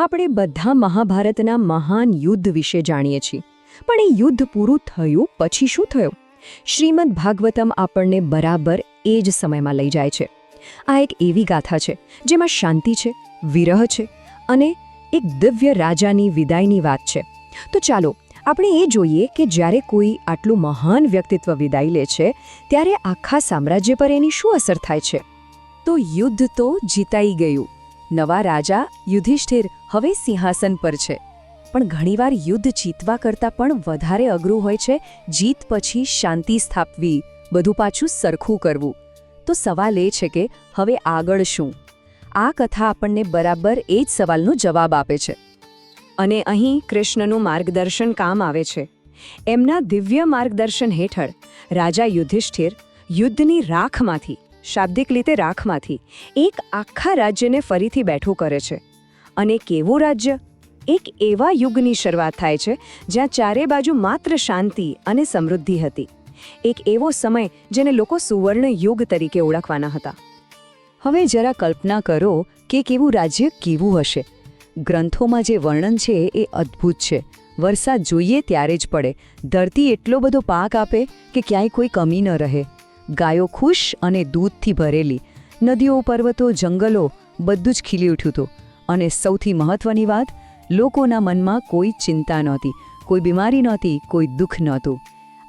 આપણે બધા મહાભારતના મહાન યુદ્ધ વિશે જાણીએ છીએ. પણ એ યુદ્ધ પૂરું થયું પછી શું થયું? શ્રીમદ ભાગવતમ આપણને બરાબર એ જ સમયમાં લઈ જાય છે. આ એક એવી ગાથા છે, જેમાં શાંતિ છે, વિરહ છે અને એક દિવ્ય રાજાની વિદાયની વાત છે. તો ચાલો, આપણે એ જોઈએ કે જ્યારે કોઈ આટલું મહાન વ્યક્તિત્વ વિદાય લે છે, ત્યારે આખા સામ્રાજ્ય પર એની શું અસર થાય છે? તો યુદ્ધ તો જીતાઈ ગયું. નવા રાજા, યુધિષ્ઠિર હવે સિંહાસન પર છે. પણ ઘણીવાર યુદ્ધ જીતવા કરતાં પણ વધારે અઘરું હોય છે. જીત પછી શાંતિ સ્થાપવી, બધું પાછું સરખું કરવું. તો સવાલ એ છે કે, હવે આગળ શું? આ કથા આપણને બરાબર એ જ સવાલનો જવાબ આપે છે. અને અહીં કૃષ્ણનું માર્ગદર્શન કામ આવે છે. એમના દિવ્ય માર્ગદર્શન હેઠળ રાજા યુધિષ્ઠિર યુદ્ધની રાખમાંથી શાબ્દિક રીતે રાખમાંથી એક આખા રાજ્યને ફરીથી બેઠું કરે છે. અને કેવું રાજ્ય? એક એવા યુગની શરૂઆત થાય છે, જ્યાં ચારે બાજુ માત્ર શાંતિ અને સમૃદ્ધિ હતી. એક એવો સમય જેને લોકો સુવર્ણ યુગ તરીકે ઓળખવાના હતા. હવે જરા કલ્પના કરો કે કેવું રાજ્ય કેવું હશે. ગ્રંથોમાં જે વર્ણન છે એ અદ્ભુત છે. વરસાદ જોઈએ ત્યારે જ પડે. ધરતી એટલો બધો પાક આપે કે ક્યાંય કોઈ કમી ન રહે. ગાયો ખુશ અને દૂધથી ભરેલી. નદીઓ, પર્વતો, જંગલો બધું જ ખીલી ઉઠ્યું હતું. અને સૌથી મહત્વની વાત, લોકોના મનમાં કોઈ ચિંતા નહોતી, કોઈ બીમારી નહોતી, કોઈ દુઃખ નહોતું.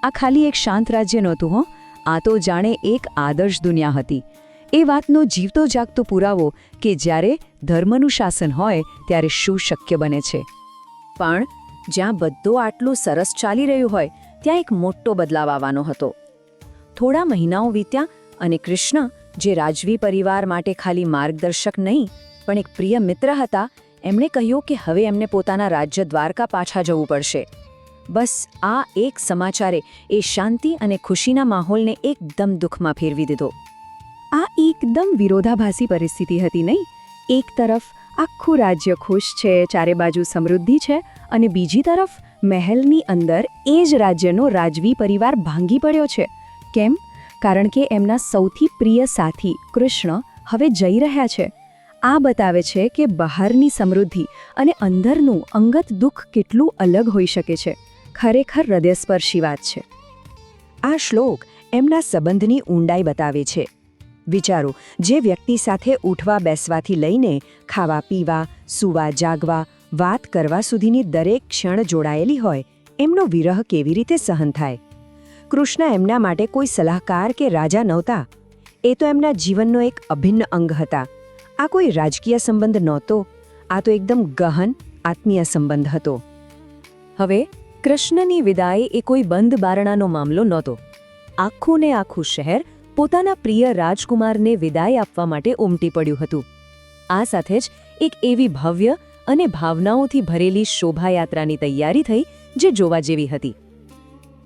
આ ખાલી એક શાંત રાજ્ય નહોતું હો, આ તો જાણે એક આદર્શ દુનિયા હતી. એ વાતનો જીવતો જાગતો પુરાવો કે જ્યારે ધર્મનું શાસન હોય, ત્યારે શું શક્ય બને છે? પણ જ્યાં બધું આટલું સરસ ચાલી રહ્યું હોય, ત્યાં એક મોટો બદલાવ આવવાનો હતો. થોડા મહિનાઓ વીત્યા અને કૃષ્ણ, જે રાજવી પરિવાર માટે ખાલી માર્ગદર્શક નહીં, પણ એક પ્રિય મિત્ર હતા, એમણે કહ્યું કે હવે એમને પોતાના રાજ્ય દ્વારકા પાછા જવું પડશે. બસ આ એક સમાચારે એ શાંતિ અને ખુશીના માહોલને એકદમ દુઃખમાં ફેરવી દીધો. આ એકદમ વિરોધાભાસી પરિસ્થિતિ હતી નહીં? એક તરફ આખું રાજ્ય ખુશ છે, ચારે બાજુ સમૃદ્ધિ છે અને બીજી તરફ મહેલની અંદર એ જ રાજ્યનો રાજવી પરિવાર ભાંગી પડ્યો છે. કેમ? કારણ કે એમના સૌથી પ્રિય સાથી કૃષ્ણ હવે જઈ રહ્યા છે. આ બતાવે છે કે બહારની સમૃદ્ધિ અને અંદરનું અંગત દુઃખ કેટલું અલગ હોઈ શકે છે. ખરેખર હૃદયસ્પર્શી વાત છે. આ શ્લોક એમના સંબંધની ઊંડાઈ બતાવે છે. વિચારો, જે વ્યક્તિ સાથે ઉઠવા બેસવાથી લઈને ખાવા, પીવા, સૂવા, જાગવા, વાત કરવા સુધીની દરેક ક્ષણ જોડાયેલી હોય, એમનો વિરહ કેવી રીતે સહન થાય? કૃષ્ણ એમના માટે કોઈ સલાહકાર કે રાજા નહોતા. એ તો એમના જીવનનો એક અભિન્ન અંગ હતા. આ કોઈ રાજકીય સંબંધ નહોતો. આ તો એકદમ ગહન, આત્મીય સંબંધ હતો. હવે કૃષ્ણની વિદાય એ કોઈ બંધ બારણાનો મામલો નહોતો. આખું ને આખું શહેર પોતાના પ્રિય રાજકુમારને વિદાય આપવા માટે ઉમટી પડ્યું હતું. આ સાથે જ એક એવી ભવ્ય અને ભાવનાઓથી ભરેલી શોભાયાત્રાની તૈયારી થઈ જે જોવા જેવી હતી.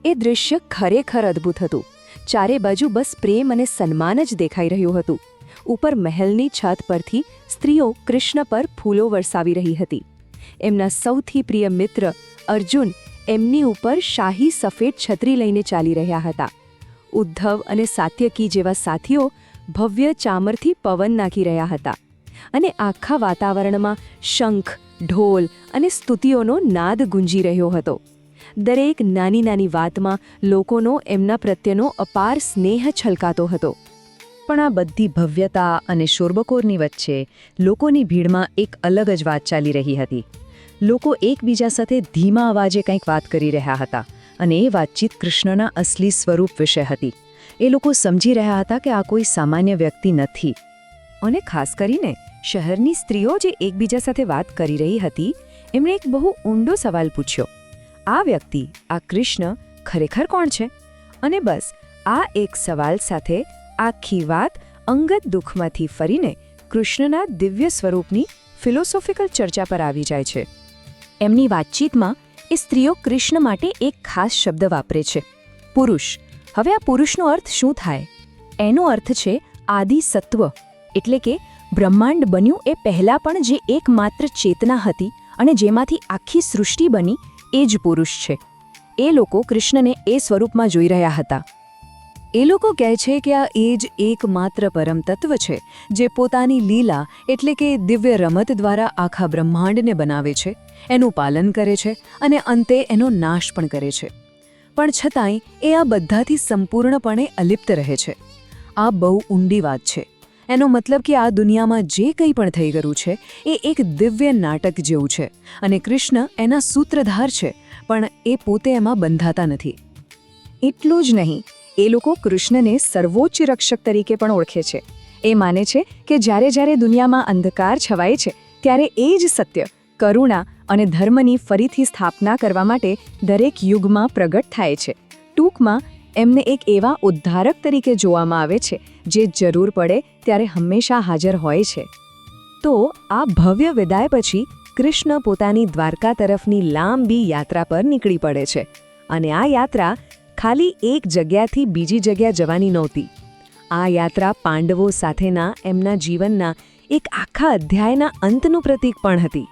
એ દૃશ્ય ખરેખર અદ્ભુત હતું. ચારે બાજુ બસ પ્રેમ અને સન્માન જ દેખાઈ રહ્યું હતું. ઉપર મહેલની છત પરથી સ્ત્રીઓ કૃષ્ણ પર ફૂલો વરસાવી રહી હતી. એમના સૌથી પ્રિય મિત્ર અર્જુન એમની ઉપર શાહી સફેદ છત્રી લઈને ચાલી રહ્યા હતા. ઉદ્ધવ અને સાત્યકી જેવા સાથીઓ ભવ્ય ચામરથી પવન નાખી રહ્યા હતા અને આખા વાતાવરણમાં શંખ, ઢોલ અને સ્તુતિઓનો નાદ ગુંજી રહ્યો હતો. દરેક નાની નાની વાતમાં લોકોનો એમના પ્રત્યેનો અપાર સ્નેહ છલકાતો હતો. પણ આ બધી ભવ્યતા અને શોરબકોરની વચ્ચે લોકોની ભીડમાં એક અલગ જ વાત ચાલી રહી હતી. લોકો એકબીજા સાથે ધીમા અવાજે કંઈક વાત કરી રહ્યા હતા અને એ વાતચીત કૃષ્ણના અસલી સ્વરૂપ વિશે હતી. એ લોકો સમજી રહ્યા હતા કે આ કોઈ સામાન્ય વ્યક્તિ નથી અને ખાસ કરીને શહેરની સ્ત્રીઓ જે એકબીજા સાથે વાત કરી રહી હતી, એમણે એક બહુ ઊંડો સવાલ પૂછ્યો. આ વ્યક્તિ, આ કૃષ્ણ, ખરેખર કોણ છે? અને બસ, આ એક સવાલ સાથે આખી વાત અંગત દુઃખમાંથી ફરીને કૃષ્ણના દિવ્ય સ્વરૂપની ફિલોસોફિકલ ચર્ચા પર આવી જાય છે. એમની વાતચીતમાં એ સ્ત્રીઓ કૃષ્ણ માટે એક ખાસ શબ્દ વાપરે છે. પુરુષ. હવે આ પુરુષનો અર્થ શું થાય? એનો અર્થ છે આદિ સત્વ એટલે કે બ્રહ્માંડ બન્યું એ પહેલાં પણ જે એકમાત્ર ચેતના હતી અને જેમાંથી આખી સૃષ્ટિ બની એ જ પુરુષ છે. એ લોકો કૃષ્ણને એ સ્વરૂપમાં જોઈ રહ્યા હતા. એ લોકો કહે છે કે આ એ જ એકમાત્ર પરમ તત્વ છે, જે પોતાની લીલા એટલે કે દિવ્ય રમત દ્વારા આખા બ્રહ્માંડને બનાવે છે, એનું પાલન કરે છે અને અંતે એનો નાશ પણ કરે છે. પણ છતાંય એ આ બધાથી સંપૂર્ણપણે અલિપ્ત રહે છે. આ બહુ ઊંડી વાત છે. એનો મતલબ કે આ દુનિયામાં જે કંઈ પણ થઈ ગયું છે, એ એક દિવ્ય નાટક જેવું છે અને કૃષ્ણ એના સૂત્રધાર છે, પણ એ પોતે એમાં બંધાતા નથી. એટલું જ નહીં, એ લોકો કૃષ્ણને સર્વોચ્ચ રક્ષક તરીકે પણ ઓળખે છે. એ માને છે કે જ્યારે જ્યારે દુનિયામાં અંધકાર છવાય છે, ત્યારે એ જ સત્ય, કરુણા અને ધર્મની ફરીથી સ્થાપના કરવા માટે દરેક યુગમાં પ્રગટ થાય છે. ટૂંકમાં એમને એક એવા ઉદ્ધારક તરીકે જોવામાં આવે છે, જે જરૂર પડે ત્યારે હંમેશા હાજર હોય છે. તો આ ભવ્ય વિદાય પછી કૃષ્ણ પોતાની દ્વારકા તરફની લાંબી યાત્રા પર નીકળી પડે છે અને આ યાત્રા ખાલી એક જગ્યાથી બીજી જગ્યા જવાની નહોતી. આ યાત્રા પાંડવો સાથેના એમના જીવનના એક આખા અધ્યાયના અંતનું પ્રતીક પણ હતી.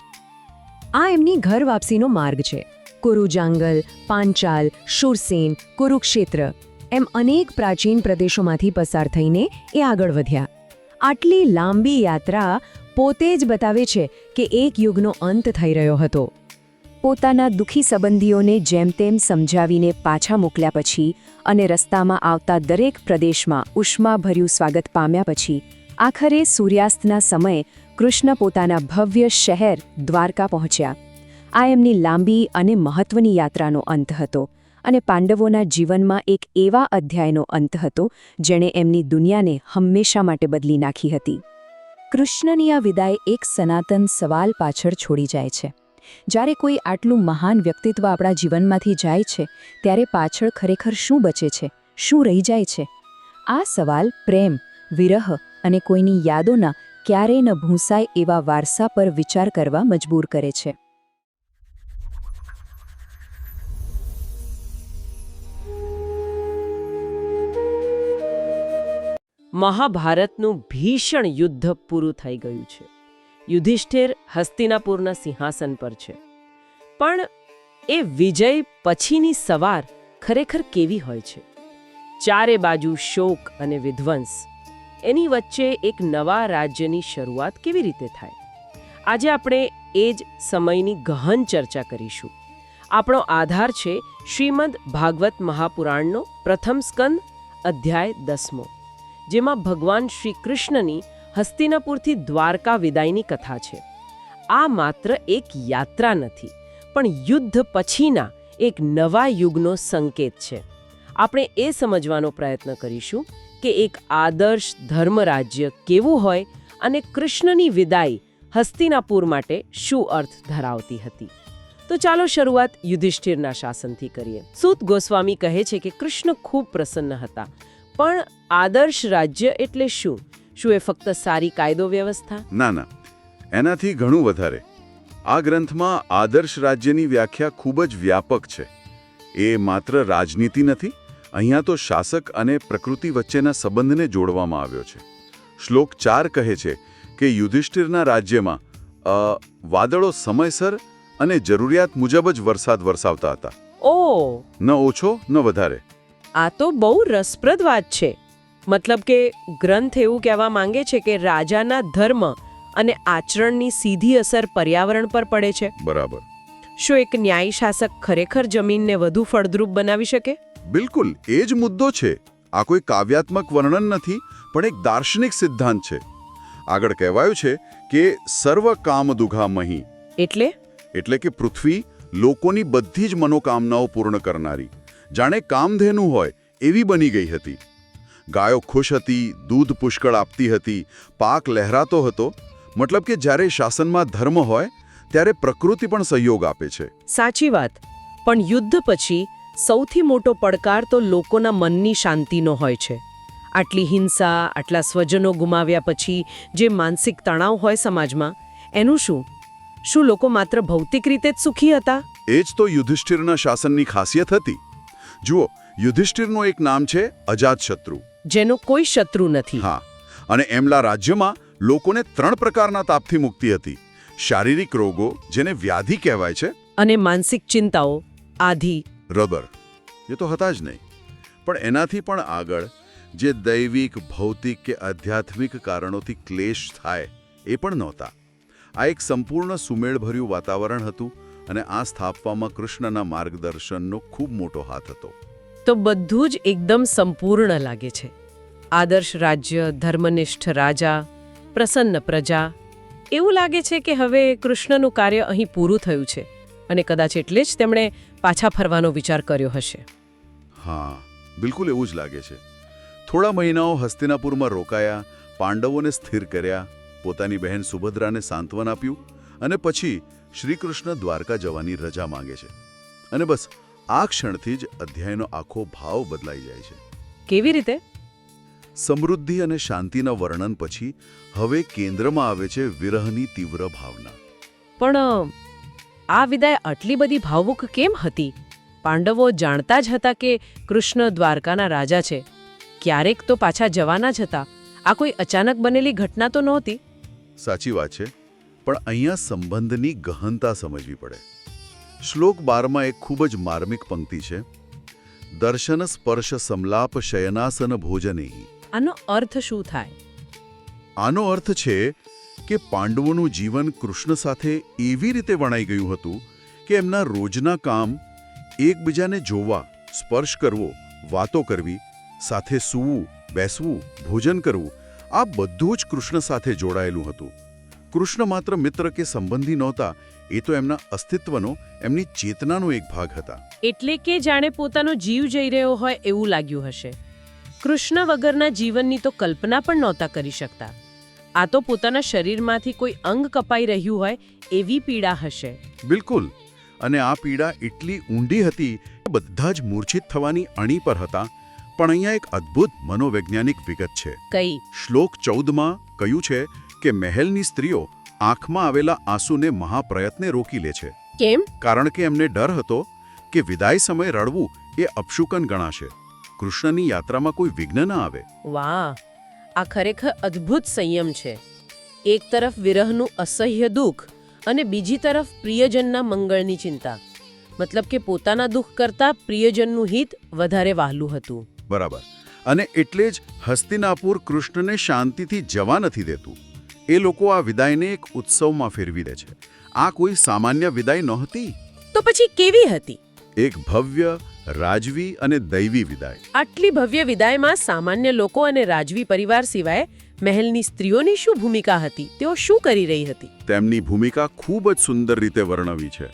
આ એમની ઘર વાપસીનો માર્ગ છે. કુરુજાંગલ પાંચાલ શુરસેન કુરુક્ષેત્ર એમ અનેક પ્રાચીન પ્રદેશોમાંથી પસાર થઈને એ આગળ વધ્યા આટલી લાંબી યાત્રા પોતે જ બતાવે છે કે એક યુગનો અંત થઈ રહ્યો હતો પોતાના દુઃખી સંબંધીઓને જેમ તેમ સમજાવીને પાછા મોકલ્યા પછી અને રસ્તામાં આવતા દરેક પ્રદેશમાં ઉષ્માભર્યું સ્વાગત પામ્યા પછી આખરે સૂર્યાસ્તના સમયે કૃષ્ણ પોતાના ભવ્ય શહેર દ્વારકા પહોંચ્યા આ એમની લાંબી અને મહત્વની યાત્રાનો અંત હતો અને પાંડવોના જીવનમાં એક એવા અધ્યાયનો અંત હતો જેણે એમની દુનિયાને હંમેશા માટે બદલી નાખી હતી. કૃષ્ણની આ વિદાય એક સનાતન સવાલ પાછળ છોડી જાય છે. જ્યારે કોઈ આટલું મહાન વ્યક્તિત્વ આપણા જીવનમાંથી જાય છે, ત્યારે પાછળ ખરેખર શું બચે છે, શું રહી જાય છે? આ સવાલ પ્રેમ, વિરહ અને કોઈની યાદોના ક્યારેય ન ભૂંસાય એવા વારસા પર વિચાર કરવા મજબૂર કરે છે. મહાભારતનું ભીષણ યુદ્ધ પૂરું થઈ ગયું છે. યુધિષ્ઠિર હસ્તિનાપુરના સિંહાસન પર છે. પણ એ વિજય પછીની સવાર ખરેખર કેવી હોય છે? ચારે બાજુ શોક અને વિધ્વંસ. એની વચ્ચે એક નવા રાજ્યની શરૂઆત કેવી રીતે થાય? આજે આપણે એ જ સમયની ગહન ચર્ચા કરીશું. આપણો આધાર છે શ્રીમદ ભાગવત મહાપુરાણનો પ્રથમ સ્કંદ, અધ્યાય દસમો. જેમાં ભગવાન શ્રી કૃષ્ણની હસ્તિનાપુરથી દ્વારકા વિદાયની કથા છે. આ માત્ર એક યાત્રા નથી, પણ યુદ્ધ પછીના એક નવા યુગનો સંકેત છે. આપણે એ સમજવાનો પ્રયત્ન કરીશું કે એક આદર્શ ધર્મરાજ્ય કેવું હોય અને કૃષ્ણની વિદાય હસ્તિનાપુર માટે શું અર્થ ધરાવતી હતી. તો ચાલો શરૂઆત યુધિષ્ઠિરના શાસનથી કરીએ. સૂત ગોસ્વામી કહે છે કે કૃષ્ણ ખૂબ પ્રસન્ન હતા. પણ આદર્શ રાજ્ય એટલે શું? શું એ ફક્ત સારી કાયદો વ્યવસ્થા? ના ના. એનાથી ઘણું વધારે. આ ગ્રંથમાં આદર્શ રાજ્યની વ્યાખ્યા ખૂબ જ વ્યાપક છે. એ માત્ર રાજનીતિ નથી અહીંયા તો શાસક અને પ્રકૃતિ વચ્ચેના સંબંધને જોડવામાં આવ્યો છે. શ્લોક ચાર કહે છે કે યુધિષ્ઠિરના રાજ્યમાં વાદળો સમયસર અને જરૂરિયાત મુજબ જ વરસાદ વરસાવતા હતા. ઓ! ન ઓછો ન વધારે. આ તો બહુ રસપ્રદ વાત છે. મતલબ કે ગ્રંથ એવું કહેવા માંગે છે કે રાજાના ધર્મ અને આચરણની સીધી અસર પર્યાવરણ પર પડે છે. બરાબર. શું એક ન્યાયી શાસક ખરેખર જમીનને વધુ ફળદ્રુપ બનાવી શકે? બિલકુલ એ જ મુદ્દો છે. આ કોઈ કાવ્યાત્મક વર્ણન નથી પણ એક દાર્શનિક સિદ્ધાંત છે. આગળ કહેવાયું છે કે સર્વ કામ દુઘામહી એટલે? એટલે કે પૃથ્વી લોકોની બધી જ મનોકામનાઓ પૂર્ણ કરનારી. જાણે કામધેનું હોય એવી બની ગઈ હતી. ગાયો ખુશ હતી દૂધ પુષ્કળ આપતી હતી પાક લહેરાતો હતો મતલબ કે જ્યારે શાસનમાં ધર્મ હોય ત્યારે પ્રકૃતિ પણ સહયોગ આપે છે. સાચી વાત પણ યુદ્ધ પછી સૌથી મોટો પડકાર તો લોકોના મનની શાંતિનો હોય છે. આટલી હિંસા આટલા સ્વજનો ગુમાવ્યા પછી જે માનસિક તણાવ હોય સમાજમાં એનું શું? શું લોકો માત્ર ભૌતિક રીતે જ સુખી હતા? એ જ તો યુધિષ્ઠિરના શાસનની ખાસિયત હતી. જુઓ યુધિષ્ઠિરનું એક નામ છે અજાતશત્રુ. જેનો કોઈ શત્રુ નથી. હા અને એમના રાજ્યમાં લોકોને ત્રણ પ્રકારના તાપથી મુક્તિ હતી. શારીરિક રોગો જેને વ્યાધિ કહેવાય છે અને માનસિક ચિંતાઓ આધી. રબર. એ તો હતા જ નહીં. પણ એનાથી પણ આગળ જે દૈવિક ભૌતિક કે આધ્યાત્મિક કારણોથી ક્લેશ થાય એ પણ નહોતા. આ એક સંપૂર્ણ સુમેળભર્યું વાતાવરણ હતું અને આ સ્થાપવામાં કૃષ્ણના માર્ગદર્શનનો ખૂબ મોટો હાથ હતો. તો બધું જ એકદમ સંપૂર્ણ લાગે છે. આદર્શ રાજ્ય ધર્મનિષ્ઠ રાજા પ્રસન્ન પ્રજા એવું લાગે છે કે હવે કૃષ્ણનું કાર્ય અહીં પૂરું થયું છે અને કદાચ એટલે જ તેમણે પાછા ફરવાનો વિચાર કર્યો હશે. હા બિલકુલ એવું જ લાગે છે. થોડા મહિનાઓ હસ્તિનાપુરમાં રોકાયા પાંડવોને સ્થિર કર્યા પોતાની બહેન સુભદ્રાને સાંત્વન આપ્યું અને પછી શ્રીકૃષ્ણ દ્વારકા જવાની રજા માંગે છે. અને બસ આ ક્ષણથી જ અધ્યાયનો આખો ભાવ બદલાઈ જાય છે. કેવી રીતે? સમૃદ્ધિ અને શાંતિના વર્ણન પછી હવે કેન્દ્રમાં આવે છે વિરહની તીવ્ર ભાવના. પણ આ વિદાય આટલી બધી ભાવુક કેમ હતી? પાંડવો જાણતા જ હતા કે કૃષ્ણ દ્વારકાના રાજા છે. ક્યારેક તો પાછા જવાના જ હતા. આ કોઈ અચાનક બનેલી ઘટના તો નહોતી? સાચી વાત છે. પણ અહીંયા સંબંધની ગહનતા સમજવી પડે. શ્લોક બારમાં એક ખૂબ જ માર્મિક પંક્તિ છે. દર્શન સ્પર્શ સમલાપ શયનાસન ભોજને આનો અર્થ શું થાય? આનો અર્થ છે કે પાંડવોનું જીવન કૃષ્ણ સાથે એવી રીતે વણાઈ ગયું હતું કે એમના રોજના કામ એકબીજાને જોવા સ્પર્શ કરવો વાતો કરવી સાથે સૂવું બેસવું ભોજન કરવું આ બધું જ કૃષ્ણ સાથે જોડાયેલું હતું. કૃષ્ણ માત્ર મિત્ર કે સંબંધી નહોતા એ તો એમના અસ્તિત્વનો એમની ચેતનાનો એક ભાગ હતા. એટલે કે જાણે પોતાનો જીવ જઈ રહ્યો હોય એવું લાગ્યું હશે. કૃષ્ણ વગરના જીવનની તો કલ્પના પણ નહોતા કરી શકતા. આ તો પોતાના શરીરમાંથી કોઈ અંગ કપાઈ રહ્યું હોય એવી પીડા હશે. બિલકુલ. અને આ પીડા એટલી ઊંડી હતી કે બધા જ મૂર્છિત થવાની અણી પર હતા. પણ અહીંયા એક અદ્ભુત મનોવૈજ્ઞાનિક વિગત છે. કઈ? શ્લોક ચૌદમાં કહ્યું છે કે મહેલની સ્ત્રીઓ આંખમાં આવેલા આંસુને મહાપ્રયત્ને રોકી લે છે. કેમ? કારણ કે એમને ડર હતો કે વિદાય સમયે રડવું એ અપશુકન ગણાશે. કૃષ્ણની યાત્રામાં કોઈ વિઘ્ન ન આવે. વાહ આ ખરેખર અદ્ભુત સંયમ છે. એક તરફ વિરહનું અસહ્ય દુઃખ અને બીજી તરફ પ્રિયજનના મંગળની ચિંતા. મતલબ કે પોતાના દુઃખ કરતાં પ્રિયજનનું હિત વધારે વહાલું હતું. બરાબર. અને એટલે જ હસ્તિનાપુર કૃષ્ણને શાંતિથી જવા નથી દેતું. એ લોકો આ વિદાયને એક ઉત્સવમાં ફેરવી દે છે. આ કોઈ સામાન્ય વિદાય નહોતી? તો પછી કેવી હતી? એક ભવ્ય રાજવી અને દૈવી વિદાય. આટલી ભવ્ય વિદાયમાં સામાન્ય લોકો અને રાજવી પરિવાર સિવાય મહેલની સ્ત્રીઓની શું ભૂમિકા હતી? તેઓ શું કરી રહી હતી? તેમની ભૂમિકા ખૂબ જ સુંદર રીતે વર્ણવી છે.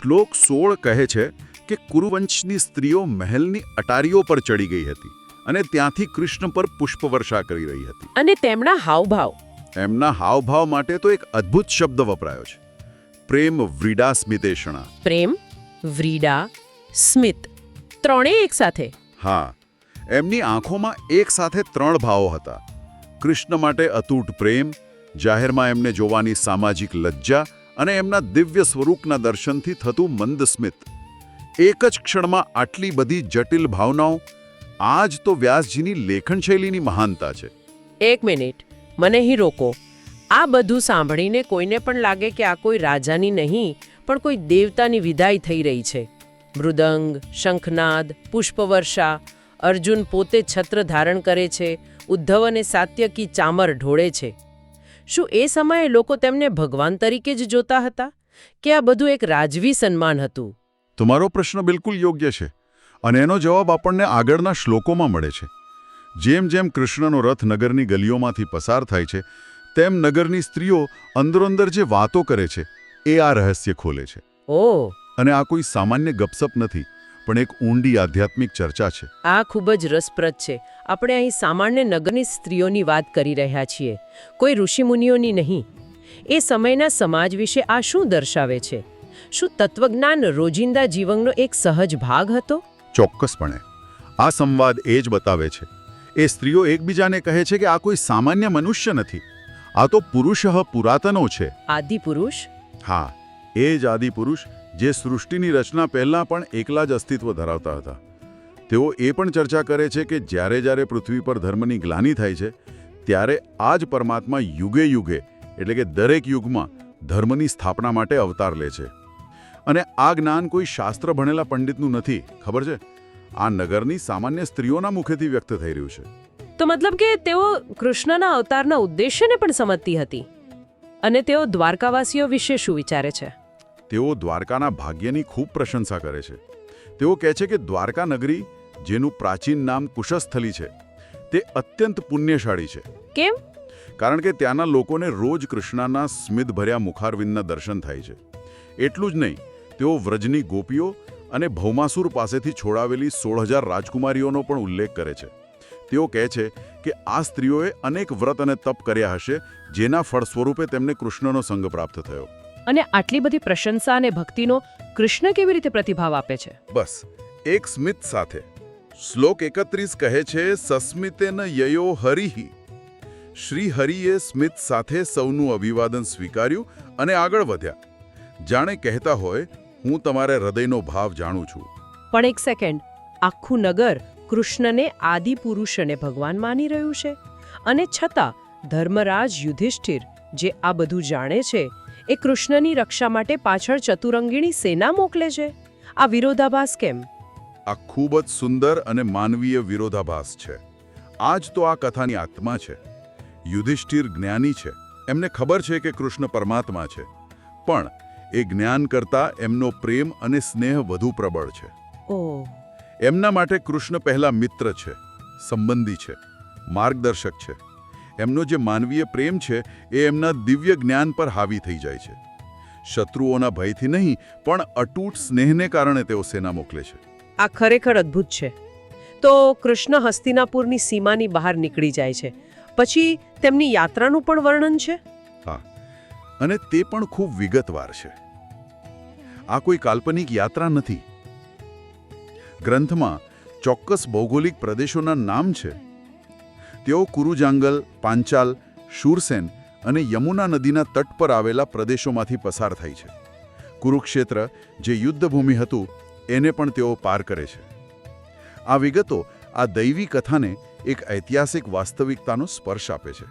શ્લોક સોળ કહે છે કે કુરુવંશની સ્ત્રીઓ મહેલની અટારીઓ પર ચડી ગઈ હતી અને ત્યાંથી કૃષ્ણ પર પુષ્પવર્ષા કરી રહી હતી. અને તેમના હાવભાવ. એમના હાવભાવ માટે તો એક અદ્ભુત શબ્દ વપરાયો છે. પ્રેમ વ્રીડા સ્મિતેષણા પ્રેમ વ્રીડા સ્મિત. ત્રણેય એકસાથે હા એમની આંખોમાં એક સાથે ત્રણ ભાવો હતા. કૃષ્ણ માટે અતૂટ પ્રેમ જાહેરમાં એમને જોવાની સામાજિક લજ્જા અને એમના દિવ્ય સ્વરૂપના દર્શનથી થતું મંદ સ્મિત. એક જ ક્ષણમાં આટલી બધી જટિલ ભાવનાઓ આ જ તો વ્યાસજીની લેખન શૈલીની મહાનતા છે. એક મિનિટ. મને અહીં રોકો. આ બધું સાંભળીને કોઈને પણ લાગે કે આ કોઈ રાજાની નહીં, પણ કોઈ દેવતાની વિદાય થઈ રહી છે. મૃદંગ, શંખનાદ, પુષ્પવર્ષા, અર્જુન પોતે છત્ર ધારણ કરે છે, ઉદ્ધવ અને સાત્યકી ચામર ઢોળે છે. શું એ સમયે લોકો તેમને ભગવાન તરીકે જ જોતા હતા? કે આ બધું એક રાજવી સન્માન હતું? તમારો પ્રશ્ન બિલકુલ યોગ્ય છે, અને એનો જવાબ આપણને આગળના શ્લોકોમાં મળે છે. જેમ જેમ કૃષ્ણનો રથ નગરની ગલીઓમાંથી પસાર થાય છે તેમ નગરની સ્ત્રીઓ અંદરોઅંદર જે વાતો કરે છે એ આ રહસ્ય ખોલે છે. ઓહ અને આ કોઈ સામાન્ય ગપસપ નથી પણ એક ઊંડી આધ્યાત્મિક ચર્ચા છે. આ ખૂબ જ રસપ્રદ છે. આપણે અહીં સામાન્ય નગરની સ્ત્રીઓની વાત કરી રહ્યા છીએ. કોઈ ઋષિમુનિઓની નહીં. એ સમયના સમાજ વિશે આ શું દર્શાવે છે? શું તત્વજ્ઞાન રોજિંદા જીવનનો એક સહજ ભાગ હતો? ચોક્કસપણે. આ સંવાદ એ જ બતાવે છે એ સ્ત્રીઓ એકબીજાને કહે છે કે આ કોઈ સામાન્ય મનુષ્ય નથી. આ તો પુરુષ પુરાતનો છે. આદિપુરુષ? હા એ જ આદિપુરુષ જે સૃષ્ટિની રચના પહેલાં પણ એકલા જ અસ્તિત્વ ધરાવતા હતા. તેઓ એ પણ ચર્ચા કરે છે કે જ્યારે જ્યારે પૃથ્વી પર ધર્મની ગ્લાની થાય છે ત્યારે આ જ પરમાત્મા યુગે યુગે એટલે કે દરેક યુગમાં ધર્મની સ્થાપના માટે અવતાર લે છે. અને આ જ્ઞાન કોઈ શાસ્ત્ર ભણેલા પંડિતનું નથી ખબર છે? આ નગરની સામાન્ય સ્ત્રીઓના મુખેથી વ્યક્ત થઈ રહ્યું છે. તો મતલબ કે તેઓ કૃષ્ણના અવતારના ઉદ્દેશ્યને પણ સમજતી હતી અને તેઓ દ્વારકાવાસીઓ વિશે શું વિચારે છે? તેઓ દ્વારકાના ભાગ્યની ખૂબ પ્રશંસા કરે છે. તેઓ કહે છે કે દ્વારકા નગરી જેનું પ્રાચીન નામ કુશસ્થલી છે તે અત્યંત પુણ્યશાળી છે. કેમ? કારણ કે ત્યાંના લોકોને રોજ કૃષ્ણના સ્મિતભર્યા મુખારવિંદના દર્શન થાય છે. એટલું જ નહીં તેઓ વ્રજની ગોપીઓ અને ભૌમાસુર પાસેથી છોડાવેલી સોળ હજાર રાજકુમારીઓનો પણ ઉલ્લેખ કરે છે. તેઓ કહે છે કે આ સ્ત્રીઓએ અનેક વ્રત અને તપ કર્યા હશે જેના ફળ સ્વરૂપે તેમને કૃષ્ણનો સંગ પ્રાપ્ત થયો. અને આટલી બધી પ્રશંસા અને ભક્તિનો કૃષ્ણ કેવી રીતે પ્રતિભાવ આપે છે? બસ એક સ્મિત સાથે. શ્લોક એકત્રીસ કહે છે સસ્મિતેન યયો હરિહી શ્રી હરિએ સ્મિત સાથે સૌનું અભિવાદન સ્વીકાર્યું અને આગળ વધ્યા. જાણે કહેતા હોય હું તમારા હૃદયનો ભાવ જાણું છું. પણ એક સેકન્ડ આખું નગર કૃષ્ણને આદિ પુરુષ અને ભગવાન માની રહ્યું છે. અને છતાં ધર્મરાજ યુધિષ્ઠિર જે આ બધું જાણે છે એ કૃષ્ણની રક્ષા માટે પાછળ ચતુરંગીણી સેના મોકલે છે. આ વિરોધાભાસ કેમ? આ ખૂબ જ સુંદર અને માનવીય વિરોધાભાસ છે. આ જ તો આ કથાની આત્મા છે. યુધિષ્ઠિર જ્ઞાની છે. એમને ખબર છે કે કૃષ્ણ પરમાત્મા છે. પણ એ જ્ઞાન કરતાં એમનો પ્રેમ અને સ્નેહ વધુ પ્રબળ છે. એમના માટે કૃષ્ણ પહેલા મિત્ર છે સંબંધી છે માર્ગદર્શક છે. એમનો જે માનવીય પ્રેમ છે એ એમના દિવ્ય જ્ઞાન પર હાવી થઈ જાય છે. શત્રુઓના ભયથી નહીં પણ અટૂટ સ્નેહને કારણે તેઓ સેના મોકલે છે. આ ખરેખર અદ્ભુત છે. તો કૃષ્ણ હસ્તિનાપુરની સીમાની બહાર નીકળી જાય છે. પછી તેમની યાત્રાનું પણ વર્ણન છે? હા. અને તે પણ ખૂબ વિગતવાર છે. આ કોઈ કાલ્પનિક યાત્રા નથી. ગ્રંથમાં ચોક્કસ ભૌગોલિક પ્રદેશોના નામ છે. તેઓ કુરુજાંગલ, પાંચાલ, શુરસેન અને યમુના નદીના તટ પર આવેલા પ્રદેશોમાંથી પસાર થાય છે. કુરુક્ષેત્ર, જે યુદ્ધભૂમિ હતું, એને પણ તેઓ પાર કરે છે. આ વિગતો આ દૈવી કથાને એક ઐતિહાસિક વાસ્તવિકતાનો સ્પર્શ આપે છે.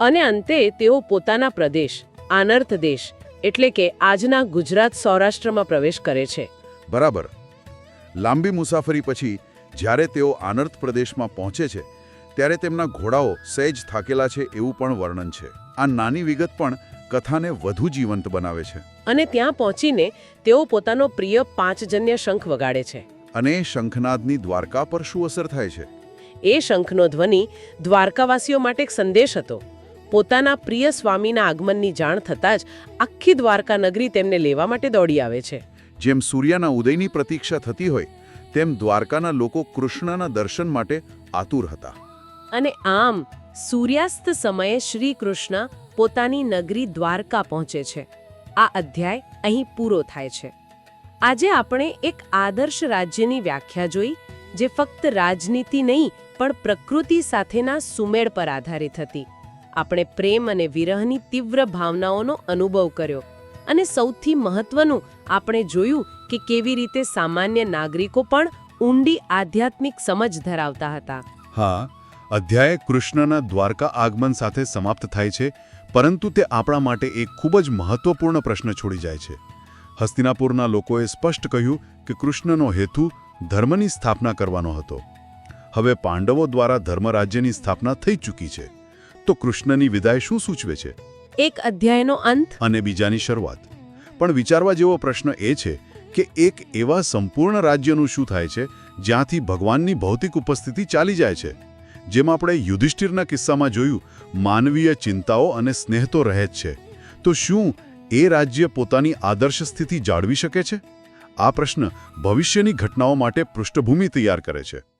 અને અંતે તેઓ પોતાના પ્રદેશ આનર્થ દેશ એટલે કે આજના ગુજરાત સૌરાષ્ટ્રમાં પ્રવેશ કરે છે. બરાબર. લાંબી મુસાફરી પછી જ્યારે તેઓ આનર્થ પ્રદેશમાં પહોંચે છે ત્યારે તેમના ઘોડાઓ સહેજ થાકેલા છે એવું પણ વર્ણન છે. આ નાની વિગત પણ કથાને વધુ જીવંત બનાવે છે. અને ત્યાં પહોંચીને તેઓ પોતાનો પ્રિય પાંચજન્ય શંખ વગાડે છે. અને શંખનાદની દ્વારકા પર શું અસર થાય છે? એ શંખનો ધ્વનિ દ્વારકાવાસીઓ માટે એક સંદેશ હતો. પોતાના પ્રિય સ્વામીના આગમનની જાણ થતાં જ આખી દ્વારકા નગરી તેમને લેવા માટે દોડી આવે છે. જેમ સૂર્યના ઉદયની પ્રતીક્ષા થતી હોય તેમ દ્વારકાના લોકો કૃષ્ણના દર્શન માટે આતુર હતા. અને આમ સૂર્યાસ્ત સમયે શ્રી કૃષ્ણ પોતાની નગરી દ્વારકા પહોંચે છે. આ અધ્યાય અહીં પૂરો થાય છે. આજે આપણે એક આદર્શ રાજ્યની વ્યાખ્યા જોઈ જે ફક્ત રાજનીતિ નહીં પણ પ્રકૃતિ સાથેના સુમેળ પર આધારિત હતી. આપણે પ્રેમ અને વિરહની તીવ્ર ભાવનાઓનો અનુભવ કર્યો અને સૌથી મહત્વનું, આપણે જોયું કે કેવી રીતે સામાન્ય નાગરિકો પણ ઊંડી આધ્યાત્મિક સમજ ધરાવતા હતા. હા, અધ્યાય કૃષ્ણના દ્વારકા આગમન સાથે સમાપ્ત થાય છે, પરંતુ તે આપણા માટે એક ખૂબ જ મહત્વપૂર્ણ પ્રશ્ન છોડી જાય છે. હસ્તિનાપુરના લોકોએ સ્પષ્ટ કહ્યું કે કૃષ્ણનો હેતુ ધર્મની સ્થાપના કરવાનો હતો. હવે પાંડવો દ્વારા ધર્મરાજ્યની સ્થાપના થઈ ચૂકી છે. તો કૃષ્ણની વિદાય શું સૂચવે છે? એક અધ્યાયનો અંત. અને બીજાની શરૂઆત. પણ વિચારવા જેવો પ્રશ્ન એ છે કે એક એવા સંપૂર્ણ રાજ્યનું શું થાય છે જ્યાંથી ભગવાનની ભૌતિક ઉપસ્થિતિ ચાલી જાય છે? જેમ આપણે યુધિષ્ઠિરના કિસ્સામાં જોયું માનવીય ચિંતાઓ અને સ્નેહ તો રહે જ છે. તો શું એ રાજ્ય પોતાની આદર્શ સ્થિતિ જાળવી શકે છે? આ પ્રશ્ન ભવિષ્યની ઘટનાઓ માટે પૃષ્ઠભૂમિ તૈયાર કરે છે.